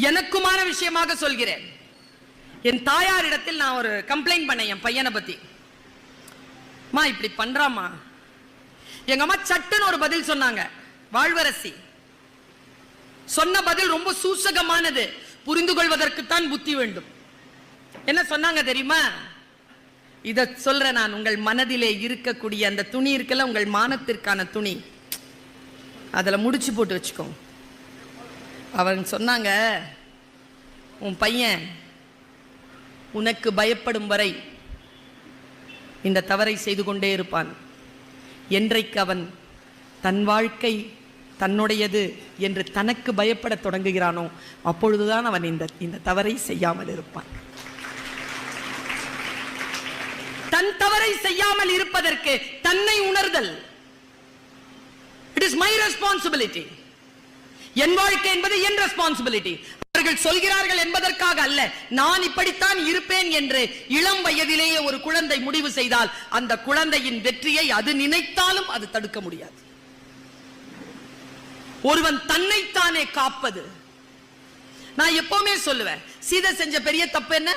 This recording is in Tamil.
எனக்குமான விஷயமாக சொல்கிறேன். என் தாயாரிடத்தில் நான் ஒரு கம்ப்ளைண்ட் பண்ணேன் என் பையனை பத்தி. அம்மா இப்படி பண்றாமா எங்க அம்மா சட்டுன்னு ஒரு பதில் சொன்னாங்க. வாழ்வரசி சொன்ன பதில் ரொம்ப சூசகமானது. புரிந்து கொள்வதற்குத்தான் புத்தி வேண்டும். என்ன சொன்னாங்க தெரியுமா? இத சொல்ற நான் உங்கள் மனதிலே இருக்கக்கூடிய அந்த துணி இருக்கல உங்கள் மானத்திற்கான துணி. அதில் முடிச்சு போட்டு வச்சுக்கோங்க. அவங்க சொன்னாங்க உன் பையன் உனக்கு பயப்படும் வரை இந்த தவறை செய்து கொண்டே இருப்பான். என்றைக்கு அவன் தன் வாழ்க்கை தன்னுடையது என்று தனக்கு பயப்படத் தொடங்குகிறானோ அப்பொழுதுதான் அவன் இந்த இந்த தவறை செய்யாமல் இருப்பான். தன் தவறை செய்யாமல் இருப்பதற்கு தன்னை உணர்தல். இட் இஸ் மை ரெஸ்பான்சிபிலிட்டி என் வாழ்க்கை என்பது என் ரெஸ்பான்சிபிலிட்டி அவர்கள் சொல்கிறார்கள் என்பதற்காக அல்ல நான் இப்படித்தான் இருப்பேன் என்று இளம் வயதிலேயே ஒரு குழந்தை முடிவு செய்தால் அந்த குழந்தையின் வெற்றியை அது நினைத்தாலும் அது தடுக்க முடியாது. ஒருவன் தன்னைத்தானே காப்பது. நான் எப்பவுமே சொல்லுவேன் சீதை செஞ்ச பெரிய தப்பு என்ன?